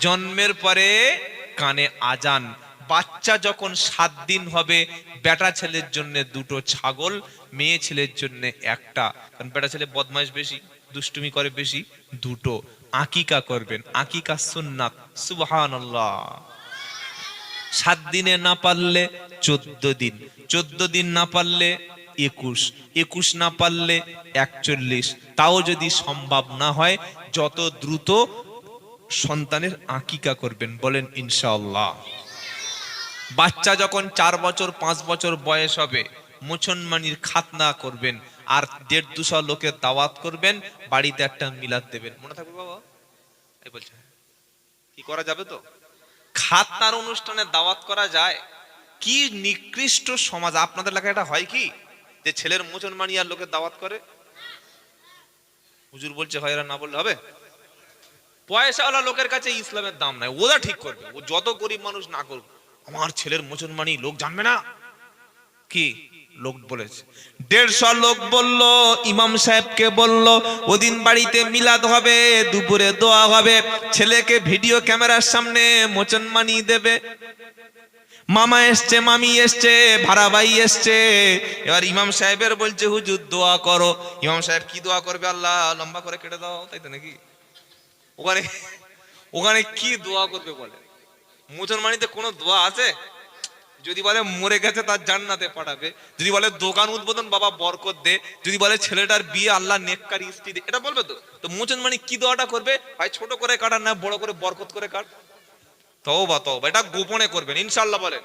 জন্মের পরে কানে আজান। বাচ্চা যখন সাত দিন হবে, বেটা ছেলের জন্য দুটো ছাগল, মেয়ে ছেলের জন্য একটা। কারণ বেটা ছেলে বদমাইশ বেশি, দুষ্টুমি করে বেশি, দুটো। আকিকা করবেন, আকিকা সুন্নাত, সুবহানাল্লাহ। সাত দিনে না পারলে চোদ্দ দিন চোদ্দ দিন না পারলে একুশ একুশ না পারলে একচল্লিশ। তাও যদি সম্ভব না হয়, যত দ্রুত সন্তানের আকিকা করবেন, বলেন, ইনশাআল্লাহ। বাচ্চা যখন চার বছর, পাঁচ বছর বয়স হবে মুসলমানির খাতনা করবেন, আর দেড় দুশো লোকের দাওয়াত করবেন, বাড়িতে একটা মিলাদ দেবেন। মনে থাকবে বাবা? এই বলছে কি করা যাবে তো? খাতনার অনুষ্ঠানে দাওয়াত করা যায়। কি নিকৃষ্ট সমাজ, আপনাদের এলাকায় এটা হয় কি? যে ছেলের মুসলমানি আর লোকের দাওয়াত করে? হুজুর বলছে, হয় এরা না বললে হবে? পয়সাওয়ালা লোকের কাছে ইসলামের দাম নাই, ওরা ঠিক করবে, ও যত গরিব মানুষ না করুক, আমার ছেলের মুসলমানি লোক জানবে না? কি লোক বলেছে? দেড়শো লোক বলল, ইমাম সাহেবকে বলল, ওদিন বাড়িতে মিলাদ হবে, দুপুরে দোয়া হবে, ছেলেকে ভিডিও ক্যামেরার সামনে মোচনমানি দেবে। মামা এসছে, মামি এসছে, ভাড়া ভাই এসছে। এবার ইমাম সাহেবের বলছে, হুজুর, দোয়া করো। ইমাম সাহেব কি দোয়া করবে আল্লাহ? লম্বা করে কেটে দাও, তাই তো নাকি? ওখানে ওখানে কি দোয়া করবে বলে? মুসলমানিতে কোনো দোয়া আছে? যদি বলে মরে গেছে তার জান্নাতে পাঠাবে। যদি বলে দোকান উদ্বোধন বাবা বরকত দে। যদি বলে ছেলেটার বিয়ে আল্লাহ নেককারি স্ত্রী দে। এটা বলবে তো? তো মুসলমানি কি দোয়াটা করবে? ভাই, ছোট করে কাটার না, বড় করে বরকত করে কাট। তওবা তওবা। এটা গোপনে করবেন, ইনশাআল্লাহ বলেন।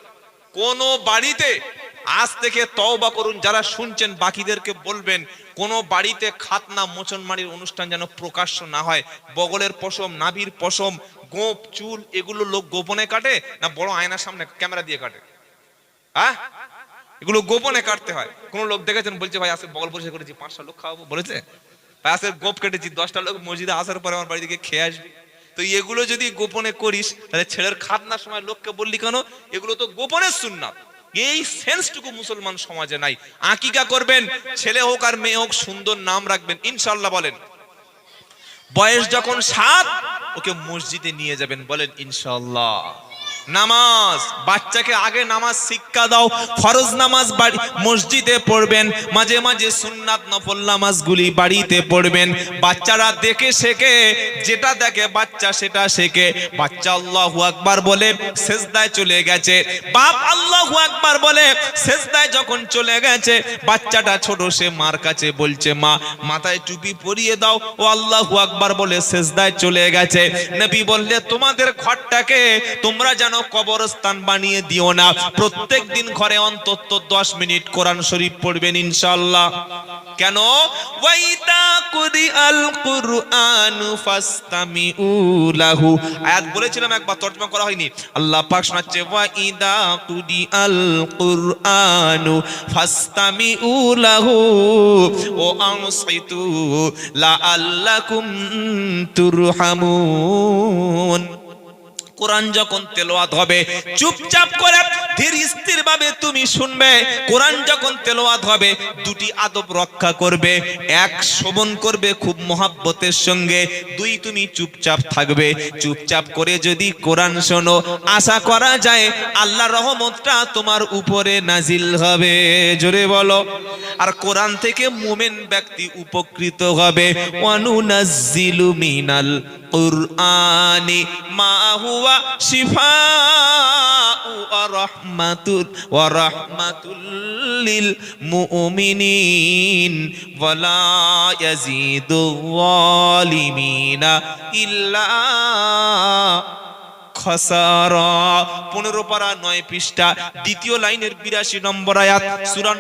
কোন বাড়িতে আজ থেকে তওবা করুন। যারা শুনছেন, বাকিদেরকে বলবেন, কোন বাড়িতে খাতনা মোচনমারির অনুষ্ঠান যেন প্রকাশ্য না হয়। বগলের পশম, নাভির পশম গোপ চুল, এগুলো লোক গোপনে কাটে না বড় আয়নার সামনে ক্যামেরা দিয়ে কাটে? হ্যাঁ? এগুলো গোপনে কাটতে হয়। কোন লোক দেখেছেন, বলছে, ভাই আসে বগল পরিষ্কার করেছি, পাঁচটা লোক খাওয়াবো? বলেছে? ভাই আসে গোপ কেটেছি, দশটা লোক মসজিদে আসার পরে আমার বাড়ি থেকে খেয়ে আসবে। তো এগুলো যদি গোপনে করিস, তাহলে ছেলের খাতনার সময় লোককে বললি কেন? এগুলো তো গোপনের সুন্নাত। এই সেন্সটুকু মুসলমান সমাজে নাই। আকিকা করবেন, ছেলে হোক আর মেয়ে হোক, সুন্দর নাম রাখবেন ইনশাল্লাহ বলেন। বয়স যখন সাত, ওকে মসজিদে নিয়ে যাবেন, বলেন ইনশাল্লাহ নামাজ। বাচ্চাকে আগে নামাজ শিক্ষা দাও, ফরজ নামাজ বাড়ি মসজিদে পড়বেন, মাঝে মাঝে সুন্নাত নফল নামাজগুলি বাড়িতে পড়বেন। বাচ্চারা দেখে শেখে, যেটা দেখে বাচ্চা সেটা শেখে। বাচ্চা আল্লাহু আকবার বলে, সেজদায় চলে গেছে। বাপ আল্লাহু আকবার বলে, সেজদায় যখন চলে গেছে, বাচ্চাটা ছোট, সে মার কাছে বলছে, মা, মাথায় টুপি পরিয়ে দাও। ও আল্লাহু আকবার বলে, সেজদায় চলে গেছে। নবী বললে, তোমাদের ঘরটাকে তোমরা যেন কবরস্থান বানিয়ে দিও না। প্রত্যেক দিন ঘরে অন্তত দশ মিনিট কোরআন শরীফ পড়বেন ইনশাল্লাহ কেন? ওয়াইদা কুরি হয়নি। আল্লাহ শোনাচ্ছে, ওয়াইদা আল ও তুরহামুন। কোরআন যখন তেলোয়াত হবে, চুপচাপ করে ধীর স্থির ভাবে তুমি শুনবে, কোরআন যখন তেলোয়াত হবে, দুটি আদব রক্ষা করবে, এক শোভন করবে খুব মহাব্বতের সঙ্গে, দুই তুমি চুপচাপ থাকবে। চুপচাপ করে যদি কোরআন শোনো, আশা করা যায় আল্লাহ রহমতটা তোমার উপরে নাজিল হবে। জোরে বলো। আর কোরআন থেকে মুমেন ব্যক্তি উপকৃত হবে। ওয়ানুনাজ্জিলু মিনাল কুরআনি মা হুয়া শিফাউ ওয়া রাহমাতুল ওয়া রাহমাতুল লিল মুমিনিন ওয়ালা ইয়াজিদু যালিমিনা ইল্লা পনেরো পারা নয় পৃষ্ঠা, দ্বিতীয় লাইনের বিরাশি নম্বর আয়াত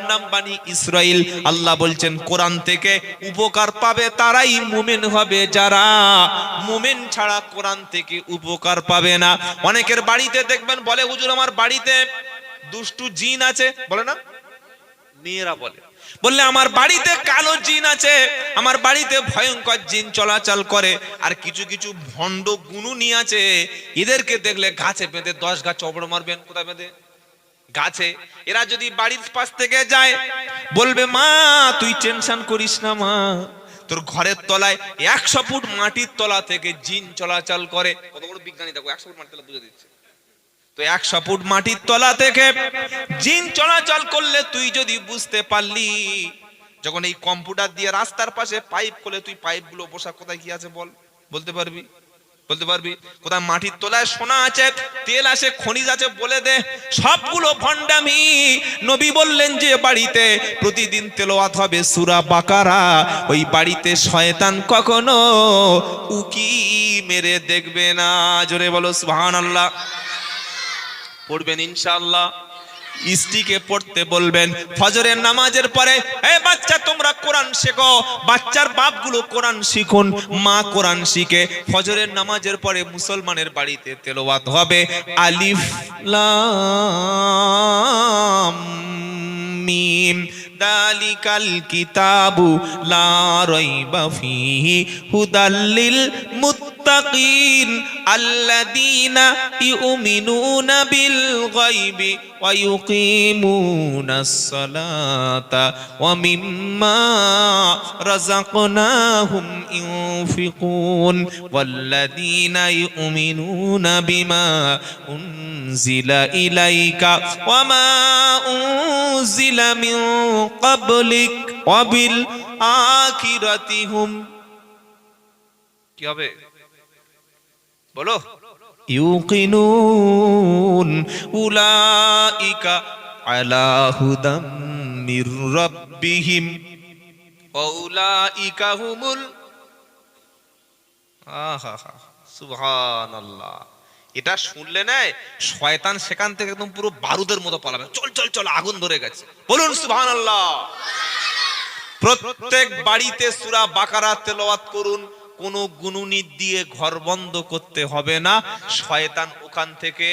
নাম বাণী আল্লাহ বলছেন, কোরআন থেকে উপকার পাবে তারাই মুমেন হবে যারা। মুমেন ছাড়া কোরআন থেকে উপকার পাবে না। অনেকের বাড়িতে দেখবেন বলে, হুজুর, আমার বাড়িতে দুষ্টু জিন আছে? বলে না? মেয়েরা বলে। বললে, আমার বাড়িতে কালো জিন আছে, আমার বাড়িতে ভয়ঙ্কর জিন চলাচল করে, আর কিছু কিছু ভণ্ড গুনুনি আছে। এদেরকে দেখলে গাছে বেঁধে দশ গাছ চবড় মারবেন, কোথায় বেঁধে? গাছে। এরা যদি বাড়ির পাশ থেকে যায়, বলবে, মা, তুই টেনশন করিস না, মা। তোর ঘরের তলায় একশো ফুট মাটির তলা থেকে জিন চলাচল করে। কত বড় বিজ্ঞানী দেখো, একশো ফুট মাটির তলা বুঝে দিচ্ছে। তো একশো ফুট মাটির তলা থেকে জিন চলাচল করলে তুই যদি বুঝতে পারলি, যখন এই কম্পিউটার দিয়ে রাস্তার পাশে পাইপ খুলে তুই পাইপগুলো বসা, কোথায় কি আছে বল, বলতে পারবি? বলতে পারবি? কোথায় মাটির তলায় সোনা আছে, তেল আছে, খনিজ আছে বলে দে, সবগুলো ভণ্ডামি। নবী বললেন যে বাড়িতে প্রতিদিন তেলোয়াত হবে সুরা বাকারা, ওই বাড়িতে শয়তান কখনো উকি মেরে দেখবে না। জোরে বলো, সুবহানাল্লাহ। পড়বেন ইনশাআল্লাহ। স্ত্রীকে পড়তে বলবেন, ফজরের নামাজের পরে, এ বাচ্চা, তোমরা কোরআন শেখো। বাচ্চার বাপগুলো কোরআন শিখুন, মা কোরআন শিখে। ফজরের নামাজের পরে মুসলমানের বাড়িতে তেলোয়াত হবে। আলিফ লাম দালিকাল কিতাবু লা রাইবা ফিহি হুদাল্লিল মুত্তাকিন আল্লাযীনা ইউমিনুনা বিল গায়বি ওয়া ইউকিমুনাস সালাতা ওয়া মিম্মা রাযাকনাহুম ইউনফিকুন ওয়াল্লাযীনা ইউমিনুনা বিমা উনজিলা ইলাইকা ওয়া মা উনজিলা মিন আখিরাতি হুম কি হবে? বলো। ইউকিনুন উলাইকা আলা হুদাম মির রাব্বিহিম ওয়া উলাইকা হুমুল আহা সুবহানাল্লাহ এটা শুনলে নেয় শয়তান সেখান থেকে একদম পুরো বারুদের মতো পালাবে। চল চল চল, আগুন ধরে গেছে। বলুন সুহান আল্লাহ প্রত্যেক বাড়িতে সুরা বাকারা তেলাওয়াত করুন, কোন গুনুনি দিয়ে ঘর বন্ধ করতে হবে না, শয়তান ওখান থেকে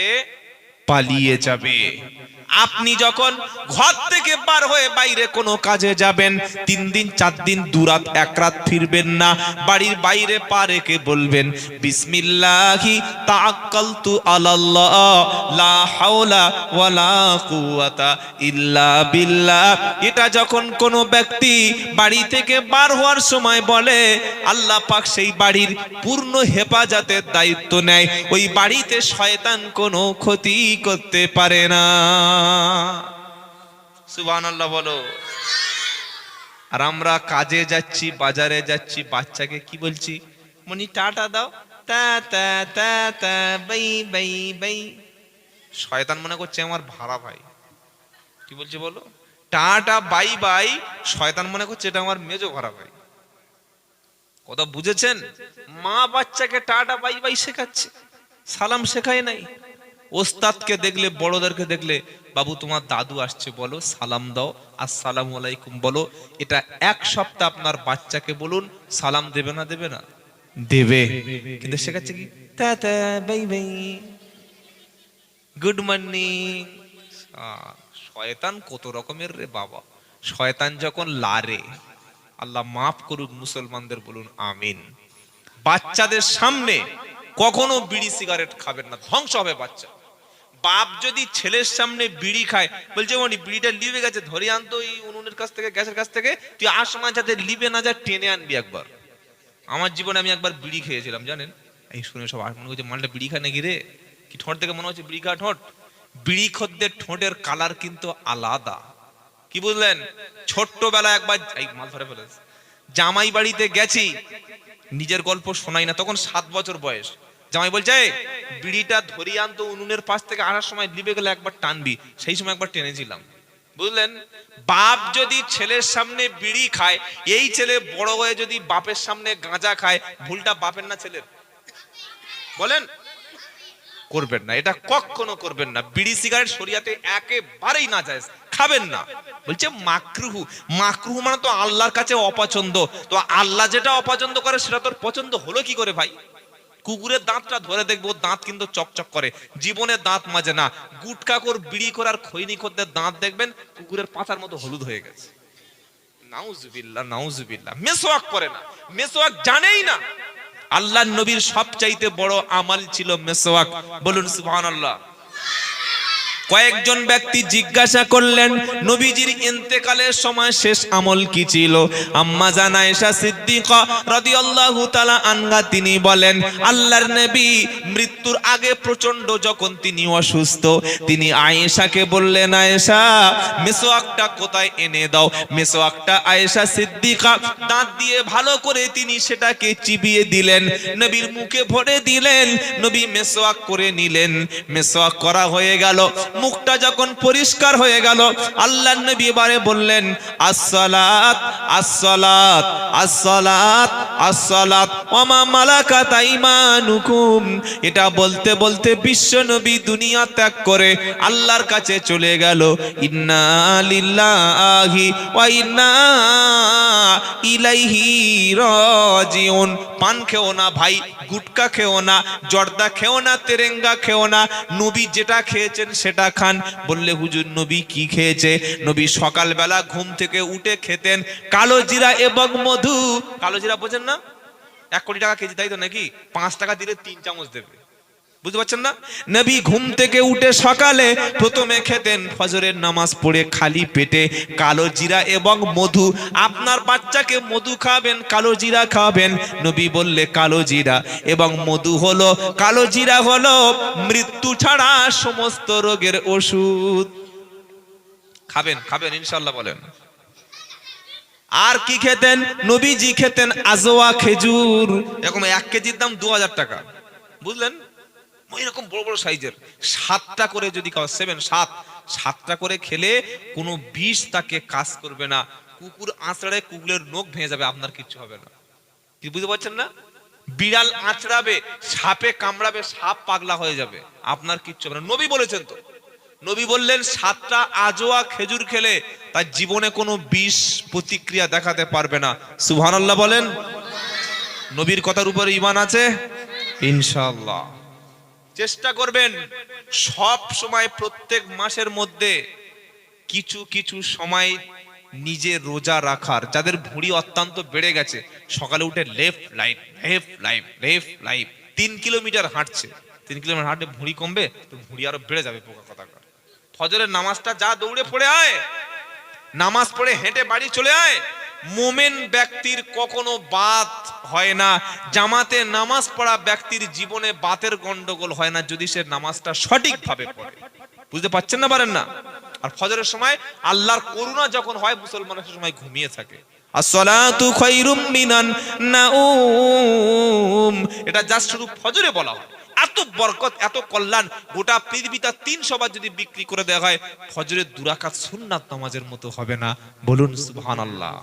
পালিয়ে যাবে। আপনি যখন ঘর থেকে পার হয়ে বাইরে কোনো কাজে যাবেন, তিন দিন, চার দিন দুরাত এক রাত ফিরবেন না। বাড়ির বাইরে পা রেখে বলবেন, বিসমিল্লাহি তাআক্কালতু আলাল্লাহ, লা হাওলা ওয়ালা কুওয়াতা ইল্লা বিল্লাহ। এটা যখন কোনো ব্যক্তি বাড়ি থেকে বার হওয়ার সময় বলে, আল্লাহ পাক সেই বাড়ির পূর্ণ হেফাজতের দায়িত্ব নেয়। ওই বাড়িতে শয়তান কোনো ক্ষতি করতে পারে না। সুবহানাল্লাহ বলো। আর আমরা কাজে যাচ্ছি, বাজারে যাচ্ছি, বাচ্চাকে কি বলছি? মনি, টাটা দাও। তা তা তা তা, বাই বাই বাই। শয়তান মনে করছে আমার ভাড়া ভাই। কি বলছে বলো? Tata, bye bye. শয়তান মনে করছে এটা আমার মেজো ভাড়া ভাই। কথা বুঝেছেন? মা বাচ্চাকে টাটা, বাই বাই শেখাচ্ছে। সালাম শেখায় নাই। ওস্তাদকে দেখলে বড়দেরকে দেখলে বাবু তোমার দাদু আসছে বলো সালাম দাও আসসালামু আলাইকুম বলো। এটা এক সপ্তাহ আপনার বাচ্চাকে বলুন সালাম দেবে না দেবে না? দেবে। কিন্তু শেখাচ্ছে কি? তা তা বাই বাই। Good morning. শয়তান কত রকমের রে বাবা। শয়তান যখন লারে আল্লাহ মাফ করুক মুসলমানদের বলুন আমিন। বাচ্চাদের সামনে কখনো বিড়ি সিগারেট খাবেন না ধ্বংস হবে বাচ্চা। বাপ যদি ছেলের সামনে বিড়ি খায়, বলছে মনি বিড়িটা লিবে গেছে, ধরে আনতো এই উনুনের কাছ থেকে, গ্যাসের কাছ থেকে, তুই আস সময় যাতে লিবে না যা, টেনে আনবি একবার। আমার জীবনে আমি একবার বিড়ি খেয়েছিলাম, জানেন? এই শুনে সব মনে করছে মালটা বিড়ি খায় নাকি রে? কি ঠোঁট থেকে মনে হচ্ছে, বিড়ি খা ঠোঁট? বিড়ি খদ্দের ঠোঁটের কালার কিন্তু আলাদা। কি বুঝলেন? ছোট্টবেলা একবার, এই মাল ধরে ফেলেছে জামাই বাড়িতে গেছি, নিজের গল্প শোনাই না, তখন সাত বছর বয়স। জামাই বলছে বিড়িটা ধরিয়ে আনতো উনুনের পাশ থেকে আসার সময় লিবে গেলে একবার টানবি। সেই সময় একবার টেনেছিলাম বুঝলেন? বাপ যদি ছেলের সামনে বিড়ি খায়, এই ছেলে বড় হয়ে যদি বাপের সামনে গাঁজা খায়, ভুলটা বাপের না ছেলের? বলেন? করবেন না, এটা কখনো করবেন না। বিড়ি সিগারেট শরিয়াতে একেবারেই না যায়, খাবেন না। বলছে, মাকরুহু মাকরুহু মানে তো আল্লাহর কাছে অপছন্দ। তো আল্লাহ যেটা অপছন্দ করে, সেটা তোর পছন্দ হলো কি করে ভাই? কুকুরের দাঁতটা ধরে দেখব, দাঁত কিন্তু চকচক করে। জীবনে দাঁত মাজে না। গুটকা কর, বিড়ি করার খৈনি করতে দাঁত দেখবেন, কুকুরের পাতার মতো হলুদ হয়ে গেছে। নাউজুবিল্লাহ নাউজুবিল্লাহ। মেসোয়াক করে না। মেসোয়াক জানেই না। আল্লাহ নবীর সবচাইতে বড় আমাল ছিল মেসোয়াক। বলুন সুবহানাল্লাহ। কয়েকজন ব্যক্তি জিজ্ঞাসা করলেন, নবীজির ইন্তেকালের সময় শেষ আমল কি ছিল? আম্মা জানা এসা সিদ্দিকা রাদিয়াল্লাহু তাআলা আনহা তিনি বলেন, আল্লাহর নবী মৃত্যুর আগে প্রচণ্ড যখন তিনি অসুস্থ, তিনি আয়েশাকে বললেন, আয়েশা, মেসোয়াকটা কোথায় এনে দাও? মেসোয়াকটা আয়েশা সিদ্দিকা দাঁত দিয়ে ভালো করে তিনি সেটাকে চিবিয়ে দিলেন, নবীর মুখে ভরে দিলেন, নবী মেসোয়াক করে নিলেন। মেসোয়াক করা হয়ে গেল। মুখটা যখন পরিষ্কার হয়ে গেল আল্লাহ নবী এবারে বললেন, আসসালাত আসসালাত আসসালাত আসসালাত ওমা মালাকাত আইমানুকুম। এটা বলতে বলতে বিশ্ব নবী দুনিয়া ত্যাগ করে আল্লাহর কাছে চলে গেল। ইন্না লিল্লাহি ওয়া ইন্না ইলাইহি রাজিউন। পান খেও না ভাই, গুটকা খেও না, জর্দা খেও না, তেরেঙ্গা খেও না, নবী যেটা খেয়েছেন সেটা খান। বললে, হুজুর, নবী কি খেয়েছে? নবী সকালবেলা ঘুম থেকে উঠে খেতেন কালো জিরা এবং মধু। কালো জিরা বোঝেন না? এক কোটি টাকা কেজি, তাই তো নাকি? পাঁচ টাকা দিলে তিন চামচ দেবে। বুঝতে পারছেন না? নবী ঘুম থেকে উঠে সকালে প্রথমে খেতেন ফজরের নামাজ পড়ে খালি পেটে কালো জিরা এবং মধু। আপনার বাচ্চাকে মধু খাবেন, কালো জিরা খাবেন। নবী বললে, কালো জিরা। এবং মধু হলো, কালো জিরা হলো মৃত্যু ছাড়া সমস্ত রোগের ওষুধ। খাবেন খাবেন ইনশাল্লাহ বলেন। আর কি খেতেন? নবীজি খেতেন আজোয়া খেজুর। এরকম এক কেজির দাম দু হাজার টাকা। বুঝলেন? এরকম বড় বড় সাইজের। সাতটা করে যদি সেভেন সাত, সাতটা করে খেলে কোনো বিষ তাকে কাজ করবে না। কুকুর আঁচড়ে কুকুরের নখ ভেঙে যাবে, আপনার কিচ্ছু হবে না। কি বুঝতে পারছেন না? বিড়াল আঁচড়াবে, সাপে কামড়াবে, সাপ পাগলা হয়ে যাবে, আপনার কিচ্ছু হবে না। নবী বলেছেন তো। নবী বললেন, সাতটা আজোয়া খেজুর খেলে তার জীবনে কোনো বিষ প্রতিক্রিয়া দেখাতে পারবে না। সুবহানাল্লাহ বলেন। নবীর কথার উপরে ইমান আছে? ইনশাআল্লাহ। চেষ্টা করবেন সব সময় প্রত্যেক মাসের মধ্যে কিছু কিছু সময় নিজে রোজা রাখার। যাদের ভুঁড়ি অত্যন্ত বেড়ে গেছে, সকালে উঠে left right left right left right তিন কিলোমিটার হাঁটছে। তিন কিলোমিটার হাঁটলে ভুঁড়ি কমবে, তো ভুঁড়ি আরও বেড়ে যাবে পোকা কথা ফজরের নামাজটা যা দৌড়ে পড়ে আয়, নামাজ পড়ে হেঁটে বাড়ি চলে আয় মোমেন ব্যক্তির কখনো বাত হয় না, জামাতে নামাজ পড়া ব্যক্তির জীবনে বাতের গন্ডগোল হয় না যদি সে নামাজটা সঠিকভাবে পড়ে। বুঝতে পারছেন না পারেন না? আর ফজরের সময় আল্লাহর করুণা যখন হয়, মুসলমানের সময় ঘুমিয়ে থাকে। এটা জাস্ট শুধু ফজরে বলা হয়। এত বরকত, এত কল্যাণ, গোটা পৃথিবীটা তিন সবার যদি বিক্রি করে দেওয়া হয়, ফজরের দুরাকাত সুন্নাত নামাজের মতো হবে না। বলুন সুবহান আল্লাহ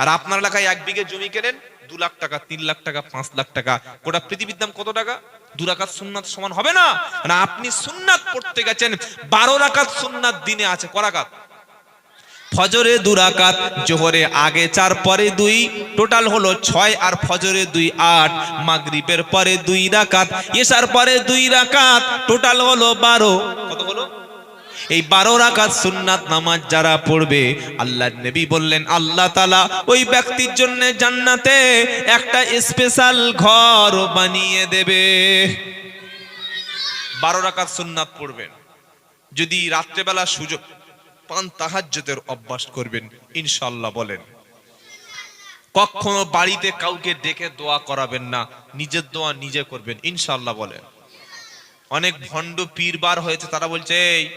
আর আপনার এলাকায় এক বিঘে জমি কেনেন? দু লাখ টাকা, তিন লাখ টাকা, পাঁচ লাখ টাকা। গোটা পৃথিবীর দাম কত টাকা? দুরাকাত সুন্নাত সমান হবে না? না, আপনি সুন্নাত পড়তে গেছেন, বারো রাকাত সুন্নাত দিনে আছে করাকাত ফজরে দুরাকাত জোহরে আগে চার, পরে দুই। টোটাল হলো ছয় আর ফজরে দুই, আট। মাগরিবের পরে দুই রাকাত, এসার পরে দুই রাকাত। টোটাল হলো বারো। কত হলো এই বারো রাকাত সুন্নাত নামাজ যারা পড়বে আল্লাহ নবী বললেন, আল্লাহ তালা ওই ব্যক্তির জন্য জান্নাতে একটা স্পেশাল ঘর বানিয়ে দেবে। বারো রাকাত সুন্নাত পড়বেন। যদি রাত্রেবেলা সুযোগ পান তাহাজ্জুদের অভ্যাস করবেন ইনশাল্লাহ বলেন। কখনো বাড়িতে কাউকে ডেকে দোয়া করাবেন না, নিজের দোয়া নিজে করবেন ইনশাল্লাহ বলেন। অনেক ভণ্ড পীর বার হয়েছে, তারা বলছে, এই,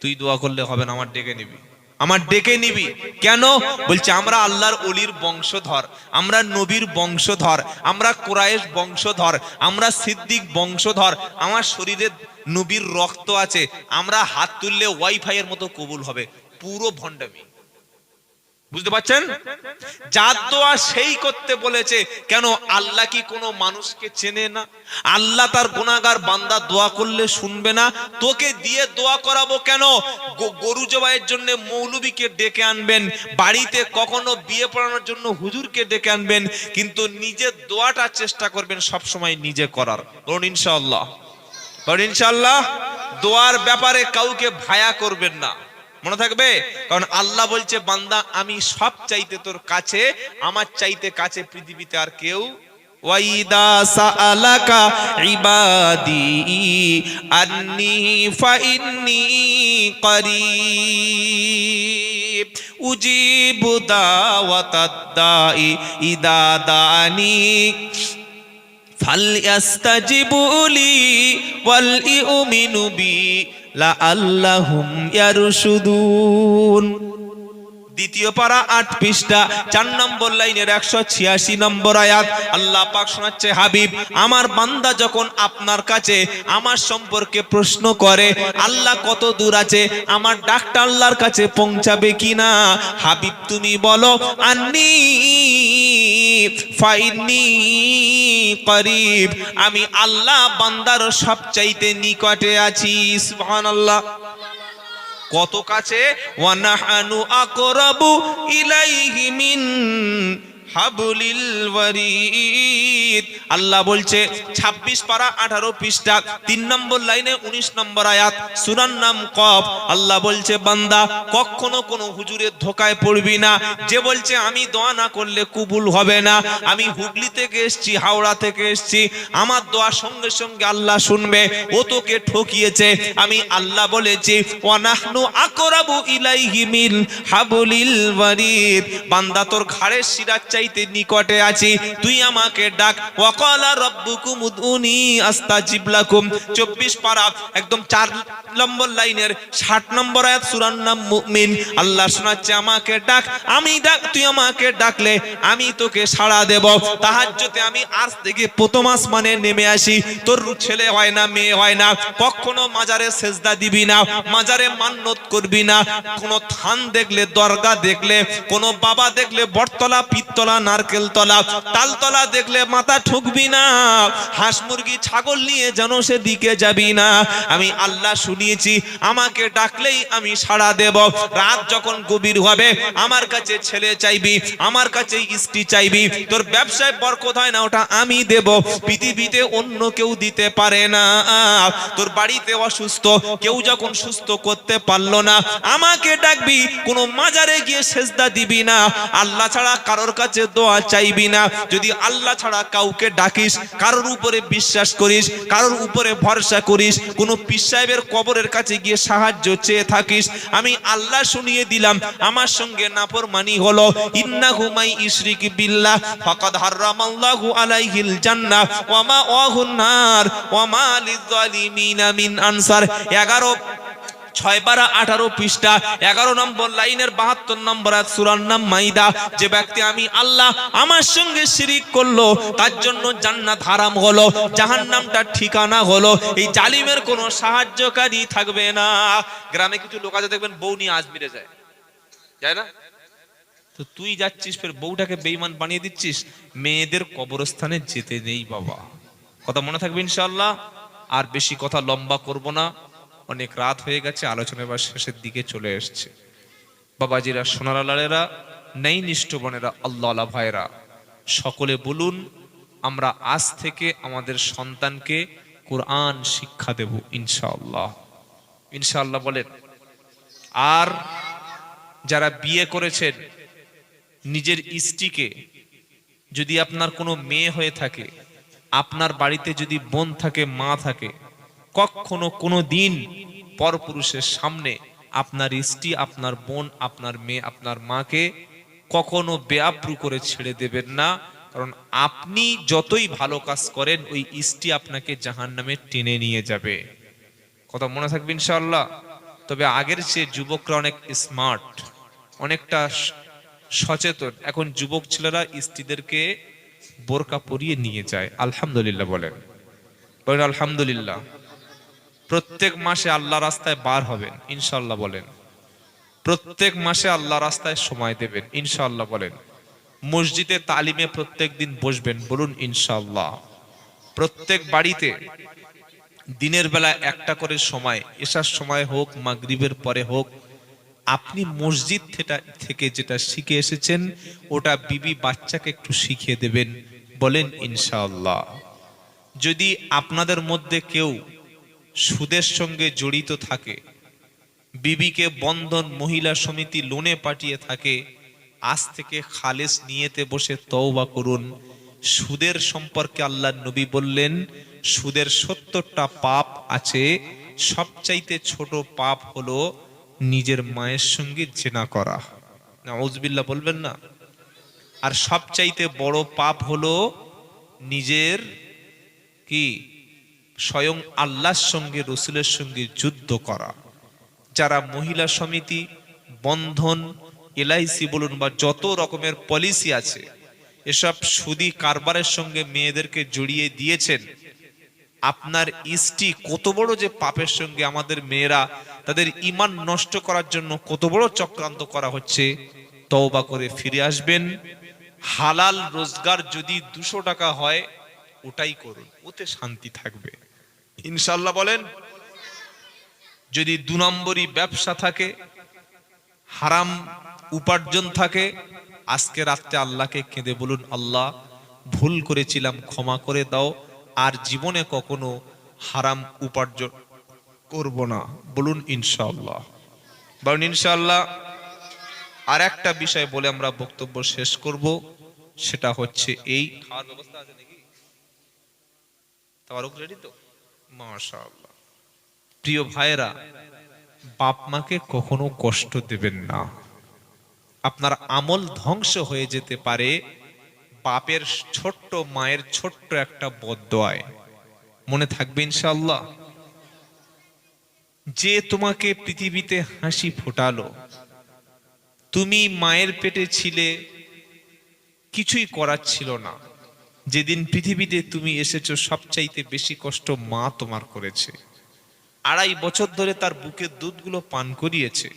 তুই দোয়া করলে হবে না, আমার ডেকে নিবি। আমার ডেকে নিবি। কেন? বলছে, আমরা আল্লাহর অলির বংশধর, আমরা নবীর বংশধর, আমরা কোরআশ বংশধর, আমরা সিদ্দিক বংশধর, আমার শরীরে নবীর রক্ত আছে, আমরা হাত তুললে ওয়াইফাই এর মতো কবুল হবে। পুরো ভণ্ডামি। বুঝতে পারছেন? যার দোয়া সেই করতে বলেছে, কেন আল্লাহ কি কোনো মানুষকে চেনে না? আল্লাহ তার গুণাগার বান্দা দোয়া করলে শুনবে না? তোকে দিয়ে দোয়া করাবো কেন? গরু জবাইয়ের জন্য মৌলবীকে ডেকে আনবেন, বাড়িতে কখনো বিয়ে পড়ানোর জন্য হুজুরকে ডেকে আনবেন, কিন্তু নিজের দোয়াটা চেষ্টা করবেন সব সময় নিজে করার। ধরুন ইনশাআল্লাহ। ধরুন ইনশাআল্লাহ, দোয়ার ব্যাপারে কাউকে ভায়া করবেন না। মনে থাকবে? কারণ আল্লাহ বলছে, বান্দা, আমি সব চাইতে তোর কাছে, আমার চাইতে কাছে পৃথিবীতে আর কেউ ওয়াইদা সাআলাকা ইবাদি আন্নি ফাইন্নি ওয়াল ইউমিনু বি লাআল্লাহুম ইয়ারশুদুন। দ্বিতীয় পারা আট পৃষ্ঠা, চার নম্বর লাইনের একশো ছিয়াশি নম্বর আয়াত। আল্লাহ পাক শোনাচ্ছে, হাবিব, আমার বান্দা যখন আপনার কাছে আমার সম্পর্কে প্রশ্ন করে, আল্লাহ কত দূর আছে, আমার ডাক্তার আল্লাহর কাছে পৌঁছাবে কিনা? হাবিব, তুমি বলো, আন্নি ফাইনি করিব। আমি আল্লাহ বান্দার সবচাইতে নিকটে আছি, সুবহানাল্লাহ। কত কাছে? ওয়ানাহানু আকরাবু ইলাইহি মিন হাবলিল ওয়ারিদ। আল্লাহ বলছে 26 পারা 18 পৃষ্ঠা 3 নম্বর লাইনে 19 নম্বর আয়াত, সূরার নাম কফ। আল্লাহ বলছে, বান্দা, কখনো কোনো হুজুরের ধোকায় পড়বি না। যে বলছে, আমি দোয়া না করলে কবুল হবে না। আমি হুগলি থেকে এসেছি, হাওড়া থেকে এসেছি। আমার দোয়া সঙ্গে সঙ্গে আল্লাহ শুনবে। ও তোকে ঠকিয়েছে। আমি আল্লাহ বলেছি, ওয়ানাহনু আকরাবু ইলাইহি মিন হাবলিল ওয়ারিদ। বান্দা, তোর ঘাড়ের শিরার চাইতে নিকটে আছি। তুই আমাকে ডাক। ওয়াকালা রাব্বুকুম উদউনি আস্তাজিব লাকুম। 24 পারা, একদম 4 নম্বর লাইনের 60 নম্বর আয়াত, সূরার নাম মুমিন। আল্লাহ শোনাচ্ছে, আমাকে ডাক। আমি ডাক, তুই আমাকে ডাকলে আমি তোকে সাড়া দেব। তাহাজ্জুদে আমি আজ থেকে প্রথম আসমানে নেমে আসি। তোর ছেলে হয় না, মেয়ে হয় না। কখনো মাজারে সেজদা দিবি না, মাজারে মান্নত করবি না। কোনো থান দেখলে, দরগা দেখলে, কোনো বাবা দেখলে, বটতলা পিত্তলা নারকেল তলা তালতলা দেখলে মাথা ঠুকবি না। হাঁস মুরগি, ছাগল নিয়ে যেন সে দিকে যাবি না। আমি আল্লাহ শুনিয়েছি, আমাকে ডাকলেই আমি সাড়া দেব। রাত যখন গভীর হবে, আমার কাছে ছেলে চাইবি, আমার কাছে স্ত্রী চাইবি, তোর ব্যবসায় বরকত হয় না, ওটা আমি দেব। পৃথিবীতে অন্য কেউ দিতে পারে না। তোর বাড়িতে অসুস্থ, কেউ যখন সুস্থ করতে পারল না, আমাকে ডাকবি, কোনো মাজারে গিয়ে সেজদা দিবি না। আল্লাহ ছাড়া কারোর কাছে দোয়া চাইবি না। যদি আল্লাহ ছাড়া কাউকে ডাকিস, কারোর উপরে বিশ্বাস করিস, কারোর উপরে ভরসা করিস, কোনো পীর সাহেবের কবরের কাছে গিয়ে সাহায্য চেয়ে থাকিস, আমি আল্লাহ শুনিয়ে দিলাম, আমার সঙ্গে নাফরমানি হলো, ইন্নাহু মাই ইশরিক বিল্লাহ, ফাকাদ হারামাল্লাহু আলাইহিল জান্নাহ, ওয়া মাওয়াহুন নার, ওয়া মা লিযালিমিনা মিন আনসার। 11 ছয় বারা আঠারো পৃষ্ঠা, এগারো নম্বর লাইনের বাহাত্তর নম্বর যে ব্যক্তি আমি আল্লাহ আমার সঙ্গে শিরিক করল, তার জন্য জালিমের সাহায্যকারী থাকবে না। গ্রামে কিছু লোক আছে, দেখবেন বউ নিয়ে আজমিরে যায়। না? তো তুই যাচ্ছিস, ফের বউটাকে বেইমান বানিয়ে দিচ্ছিস? মেয়েদের কবরস্থানে যেতে নেই বাবা। কথা মনে থাকবে ইনশাআল্লাহ। আর বেশি কথা লম্বা করব না। অনেক রাত হয়ে গেছে, আলোচনা এবার শেষের দিকে চলে এসছে। বাবাজিরা সোনারালালেরা নেই নিষ্ঠবনেরা আল্লাহ ভাইরা সকলে বলুন, আমরা আজ থেকে আমাদের সন্তানকে কোরআন শিক্ষা দেব, ইনশাআল্লাহ। ইনশাআল্লাহ বলেন, আর যারা বিয়ে করেছেন, নিজের স্ত্রীকে যদি আপনার কোনো মেয়ে হয়ে থাকে, আপনার বাড়িতে যদি বোন থাকে, মা থাকে কখনো কোনো দিন পরপুরুষের সামনে আপনার স্ত্রী, আপনার বোন, আপনার মেয়ে, আপনার মাকে কখনো বেআব্রু করে ছেড়ে দেবেন না। কারণ আপনি যতই ভালো কাজ করেন, ওই স্ত্রী আপনাকে জাহান নামে টেনে নিয়ে যাবে। কথা মনে থাকবে ইনশাল্লাহ তবে আগের চেয়ে যুবকরা অনেক স্মার্ট অনেকটা সচেতন। এখন যুবক ছেলেরা স্ত্রীদেরকে বোরকা পরিয়ে নিয়ে যায়। আলহামদুলিল্লাহ বলেন। বলেন আলহামদুলিল্লাহ। প্রত্যেক মাসে আল্লাহ রাস্তায় বার হবেন ইনশাল্লাহ বলেন। প্রত্যেক মাসে আল্লাহ রাস্তায় সময় দেবেন ইনশাল্লাহ বলেন। মসজিদে তালিমে প্রত্যেক দিন বসবেন, বলুন ইনশাল্লাহ প্রত্যেক বাড়িতে দিনের বেলা একটা করে সময় এসার সময় হোক, মাগরিবের পরে হোক, আপনি মসজিদ থেকে যেটা শিখে এসেছেন, ওটা বিবি বাচ্চাকে একটু শিখিয়ে দেবেন, বলেন, ইনশাআল্লাহ। যদি আপনাদের মধ্যে কেউ সুদের সঙ্গে জড়িত থাকে। বিবিকে বন্ধন মহিলা সমিতি লোনে পাঠিয়ে থাকে। আজ থেকে খালেস নিয়েতে বসে তওবা করুন। সুদের সম্পর্কে আল্লাহ নবী বললেন, সুদের সত্তরটা পাপ আছে। সবচাইতে ছোট পাপ হলো নিজের মায়ের সঙ্গে জেনা করা। নাউজবিল্লাহ বলবেন না? আর সবচাইতে বড় পাপ হলো নিজের কি? স্বয়ং আল্লাহর সঙ্গে, রসুলের সঙ্গে যুদ্ধ করা। যারা মহিলা সমিতি, বন্ধন, এলআইসি বলুন বা যত রকমের পলিসি আছে, এসব সুদি কারবারের সঙ্গে মেয়েদেরকে জড়িয়ে দিয়েছেন। আপনার ইষ্টি কত বড় যে পাপের সঙ্গে আমাদের মেয়েরা তাদের ইমান নষ্ট করার জন্য কত বড় চক্রান্ত করা হচ্ছে, তওবা করে ফিরে আসবেন। হালাল রোজগার যদি দুশো টাকা হয় ওটাই করুন ওতে শান্তি থাকবে। ইনশাল্লাহ বলেন যদি দু নম্বরই ব্যবসা থাকে হারাম উপার্জন থাকে আজকে রাত্রে আল্লাহকে কেঁদে বলুন আল্লাহ ভুল করেছিলাম ক্ষমা করে দাও আর জীবনে কখনো হারাম উপার্জন করব না। বলুন ইনশাআল্লাহ। বলুন ইনশাআল্লাহ। আর একটা বিষয় বলে আমরা বক্তব্য শেষ করব সেটা হচ্ছে এই খাওয়ার ব্যবস্থা আছে নাকি? তাওয়ারক রেডি তো? মাশাআল্লাহ। প্রিয় ভাইয়েরা, বাপ মাকে কখনো কষ্ট দেবেন না। আপনার আমল ধ্বংস হয়ে যেতে পারে বাপের ছোট্ট মায়ের ছোট্ট একটা বদয় মনে থাকবে ইনশাআল্লাহ? যে তোমাকে পৃথিবীতে হাসি ফোটালো, তুমি মায়ের পেটে ছিলে, কিছুই করার ছিল না। যেদিন পৃথিবীতে তুমি এসেছ, সবচাইতে বেশি কষ্ট মা তোমার করেছে। আড়াই বছর ধরে তার বুকের দুধগুলো পান করিয়েছে।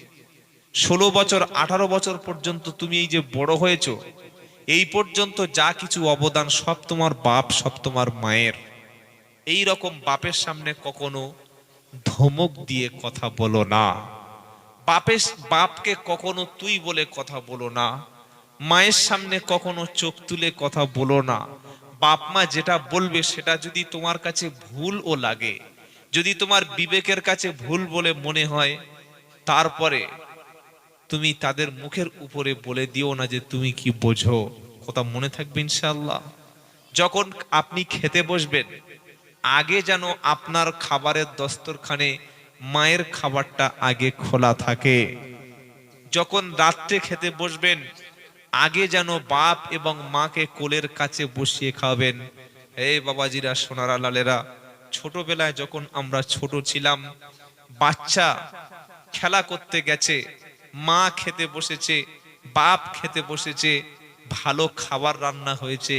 ষোলো বছর, আঠারো বছর পর্যন্ত তুমি এই যে বড় হয়েছ, এই পর্যন্ত যা কিছু অবদান সব তোমার বাপ, সব তোমার মায়ের। এই রকম বাপের সামনে কখনো ধমক দিয়ে কথা বলো না। বাপের, বাপকে কখনো তুই বলে কথা বলো না। মায়ের সামনে কখনো চোখ তুলে কথা বলো না। বাপ মা যেটা বলবে সেটা যদি তোমার কাছে ভুল ও লাগে, যদি তোমার বিবেকের কাছে ভুল বলে মনে হয়, তারপরে তুমি তাদের মুখের উপরে বলে দিও না যে তুমি কি বোঝো। কথা মনে থাকবে ইনশাল্লাহ যখন আপনি খেতে বসবেন, আগে যেন আপনার খাবারের দস্তরখানে মায়ের খাবারটা আগে খোলা থাকে। যখন রাত্রে খেতে বসবেন আগে যেন বাপ এবং মাকে কোলের কাছে বসিয়ে খাবেন এই বাবাজিরা, সোনারা, লালেরা, ছোটবেলায় যখন আমরা ছোট ছিলাম, বাচ্চা খেলা করতে গেছে, মা খেতে বসেছে, বাপ খেতে বসেছে, ভালো খাবার রান্না হয়েছে,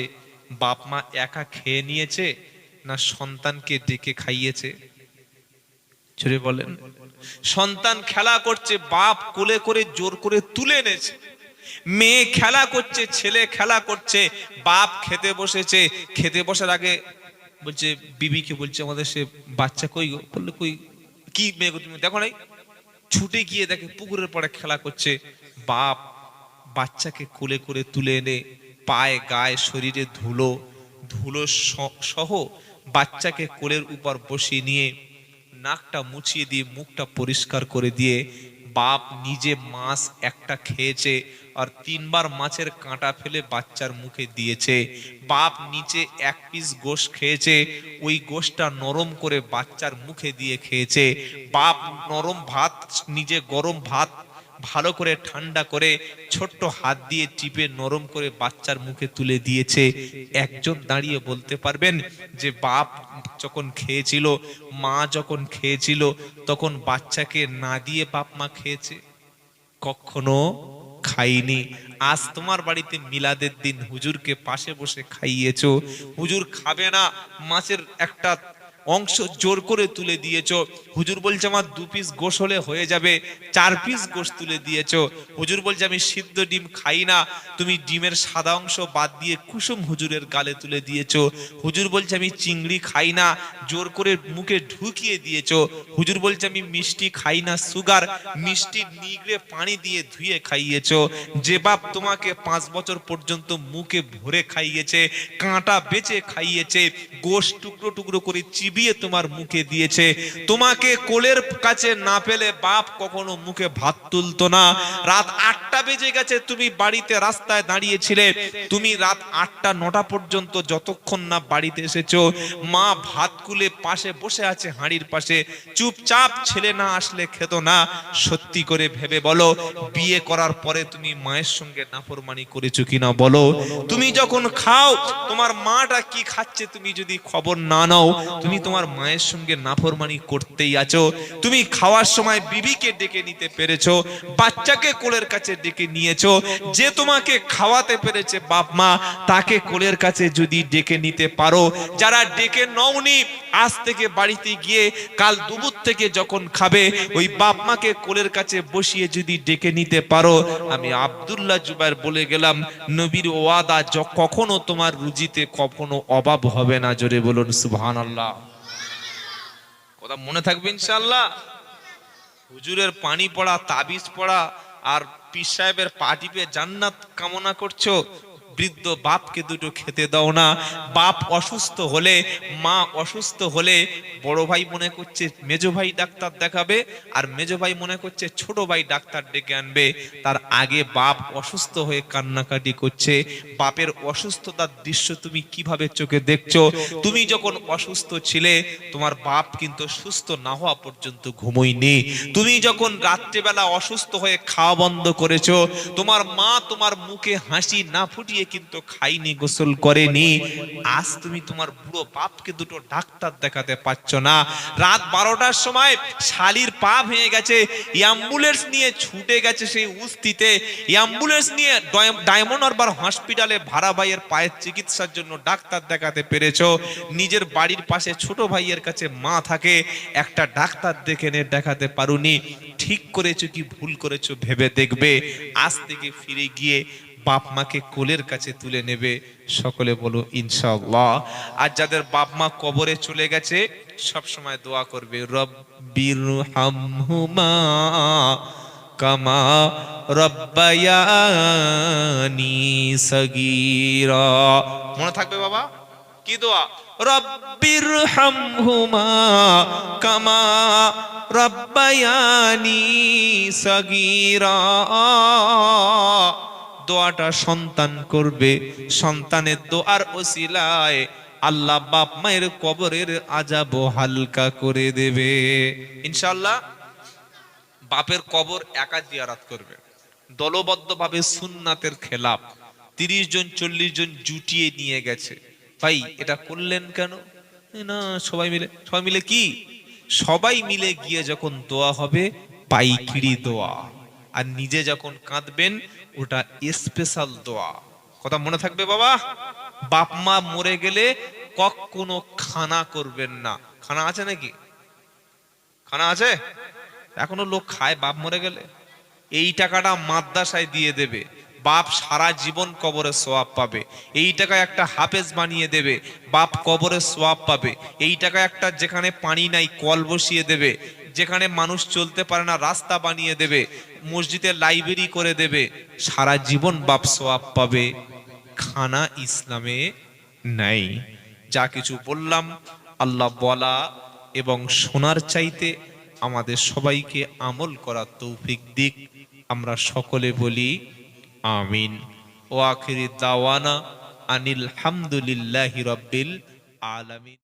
বাপ মা একা খেয়ে নিয়েছে না সন্তানকে ডেকে খাইয়েছে? বলেন। সন্তান খেলা করছে, বাপ কোলে করে জোর করে তুলে এনেছে। মেয়ে খেলা করছে, ছেলে খেলা করছে, বাপ খেতে বসেছে। খেতে বসার আগে বলছে, বিবিকে বলছে আমাদের সে বাচ্চা কই বললে, কই, কি মেয়ে তুমি? দেখো নাই? ছুটে গিয়ে দেখে পুকুরের পরে খেলা করছে। বাপ বাচ্চাকে কোলে করে তুলে এনে পায়ে, গায়ে, শরীরে ধুলো ধুলো সহ বাচ্চাকে কোলের উপর বসিয়ে নিয়ে নাকটা মুছিয়ে দিয়ে, মুখটা পরিষ্কার করে দিয়ে বাপ নিজে মাছ একটা খেয়েছে। আর তিনবার মাছের কাঁটা ফেলে বাচ্চার মুখে দিয়েছে। বাপ নিচে এক পিস গোশ খেয়েছে, ওই গোশটা নরম করে বাচ্চার মুখে দিয়ে খেয়েছে। বাপ নরম ভাত, নিজে গরম ভাত ভালো করে ঠান্ডা করে ছোট্ট হাত দিয়ে টিপে নরম করে বাচ্চার মুখে তুলে দিয়েছে। একজন দাঁড়িয়ে বলতে পারবেন যে, বাপ যখন খেয়েছিল, মা যখন খেয়েছিল, তখন বাচ্চাকে না দিয়ে বাপ মা খেয়েছে? কখনো? খাইনি। আজ তোমার বাড়িতে মিলাদের দিন হুজুরকে পাশে বসে খাইয়েছো। হুজুর খাবে না, মাছের একটা অংশ জোর করে তুলে দিয়েছ। হুজুর বলছে, আমার দু পিস গোশ হলে হয়ে যাবে। চার পিস গোশ তুলে দিয়েছ। হুজুর বলছে, আমি সিদ্ধ ডিম খাই না। তুমি ডিমের সাদা অংশ বাদ দিয়ে কুসুম হুজুরের গালে তুলে দিয়েছ। হুজুর বলছে, আমি চিংড়ি খাই না। জোর করে মুখে ঢুকিয়ে দিয়েছ। হুজুর বলছে, আমি মিষ্টি খাই না, সুগার। মিষ্টি নিগড়ে পানি দিয়ে ধুয়ে খাইয়েছ। যে বাপ তোমাকে পাঁচ বছর পর্যন্ত মুখে ভরে খাইয়েছে, কাঁটা বেচে খাইয়েছে, গোশ টুকরো টুকরো করে চিবিয়ে চুবিয়ে তোমার মুখে দিয়েছে। তোমাকে কোলের কাছে না পেলে বাপ কখনো মুখে ভাত তুলতো না। রাত আটটা বেজে গেছে, তুমি বাড়িতে রাস্তায় দাঁড়িয়েছিলে। তুমি রাত আটটা, নটা পর্যন্ত যতক্ষণ না বাড়িতে এসেছ, মা ভাত পাশে বসে আছে হাঁড়ির পাশে। চুপচাপ ছেলে না আসলে খেত না। সত্যি করে ভেবে বলো, বিয়ে করার পরে তুমি মায়ের সঙ্গে নাফরমানি করেছ কিনা বলো? তুমি যখন খাও, তোমার মাটা কি খাচ্ছে তুমি যদি খবর না নাও? তুমি তোমার মায়ের সঙ্গে নাফরমানি করতেই আছো, তুমি খাওয়ার সময় বিবিকে ডেকে নিতে পেরেছ, বাচ্চাকে কোলের কাছে ডেকে নিয়েছো, যে তোমাকে খাওয়াতে পেরেছে বাপ মা, তাকে কোলের কাছে যদি ডেকে নিতে পারো, যারা ডেকে নওনি, আজ থেকে বাড়িতে গিয়ে কাল দুপুর থেকে যখন খাবে, ওই বাপ মাকে কোলের কাছে বসিয়ে যদি ডেকে নিতে পারো, আমি আব্দুল্লাহ জুবাইর বলে গেলাম, নবীর ওয়াদা কখনো তোমার রুজিতে কখনো অভাব হবে না, জোরে বলুন সুবহানাল্লাহ। কথা মনে থাকবে ইনশাল্লাহ হুজুরের পানি পড়া, তাবিজ পড়া, আর পীর সাহেবের পা টিপে জান্নাত কামনা করছ বৃদ্ধ বাপকে দুটো খেতে দাও না। বাপ অসুস্থ হলে, মা অসুস্থ হলে বড় ভাই মনে করছে, মেজো ভাই ডাক্তার দেখাবে, আর মেজো ভাই মনে করছে ছোট ভাই ডাক্তার ডেকে আনবে। তার আগে বাপ অসুস্থ হয়ে কান্নাকাটি করছে। বাপের অসুস্থতার দৃশ্য তুমি কীভাবে চোখে দেখছ? তুমি যখন অসুস্থ ছিলে, তোমার বাপ কিন্তু সুস্থ না হওয়া পর্যন্ত ঘুমোয়নি। তুমি যখন রাত্রেবেলা অসুস্থ হয়ে খাওয়া বন্ধ করেছ, তোমার মা তোমার মুখে হাসি না ফুটিয়ে কিন্তু খাইনি, গোসল করেনি। আজ তুমি তোমার বুড়ো বাপকে দুটো ডাক্তার দেখাতে পাচ্ছ না। রাত বারোটার সময় শালির পা ভেঙে গেছে অ্যাম্বুলেন্স নিয়ে ছুটে গেছে সেই উস্তিতে। অ্যাম্বুলেন্স নিয়ে ডয়- ডায়মন্ড হারবার হসপিটালে ভাড়া ভাইয়ের পায়ের চিকিৎসার জন্য ডাক্তার দেখাতে পেরেছ। নিজের বাড়ির পাশে ছোট ভাইয়ের কাছে মা থাকে, একটা ডাক্তার দেখে নে, দেখাতে পারুনি। ঠিক করেছ কি ভুল করেছ ভেবে দেখবে। আজ থেকে ফিরে গিয়ে বাপ মাকে কোলের কাছে তুলে নেবে। সকলে বলো ইনশাআল্লাহ। আর যাদের বাপ মা কবরে চলে গেছে সব সময় দোয়া করবে রব্বির হামহুমা কামা রব্বায়ানি সগীরা। মনে থাকবে বাবা? কি দোয়া? রব্বির হামহুমা কামা রব্বায়ানি সগীরা। দোয়াটা সন্তান করবে, সন্তানের দোয়ার ওসিলায় আল্লাহ বাপ মায়ের কবরের আজাব হালকা করে দেবে। ইনশাল্লাহ বাপের কবর একা জিয়ারাত করবে। দলবদ্ধভাবে সুন্নাতের খেলাপ তিরিশ জন, চল্লিশ জন জুটিয়ে নিয়ে গেছে। ভাই, এটা করলেন কেন? না, সবাই মিলে সবাই মিলে কি? সবাই মিলে গিয়ে যখন দোয়া হবে, পাইকিরি দোয়া। আর নিজে যখন কাঁদবেন, ওটা স্পেশাল দোয়া। কথা মনে থাকবে বাবা? বাপ মা মরে গেলে কখনো খানা করবেন না। খানা আছে নাকি? খানা আছে? এখনও লোক খায় বাপ মরে গেলে। এই টাকাটা মাদ্রাসায় দিয়ে দেবে। বাপ সারা জীবন কবরে সোয়াব পাবে। এই টাকা একটা হাফেজ বানিয়ে দেবে। বাপ কবরে সোয়াব পাবে। এই টাকা একটা যেখানে পানি নাই, কল বসিয়ে দেবে। যেখানে মানুষ চলতে পারে না, রাস্তা বানিয়ে দেবে। মসজিদে লাইব্রেরি করে দেবে, সারা জীবন বাপ সোয়াব পাবে। খানা ইসলামে নাই। যা কিছু বললাম, আল্লাহ বলা এবং শোনার চাইতে আমাদের সবাইকে আমল করার তৌফিক দিক। আমরা সকলে বলি, আমিন। ও আখিরি দাওয়ানা আনিল হামদুলিল্লাহি রব্বিল আলামিন।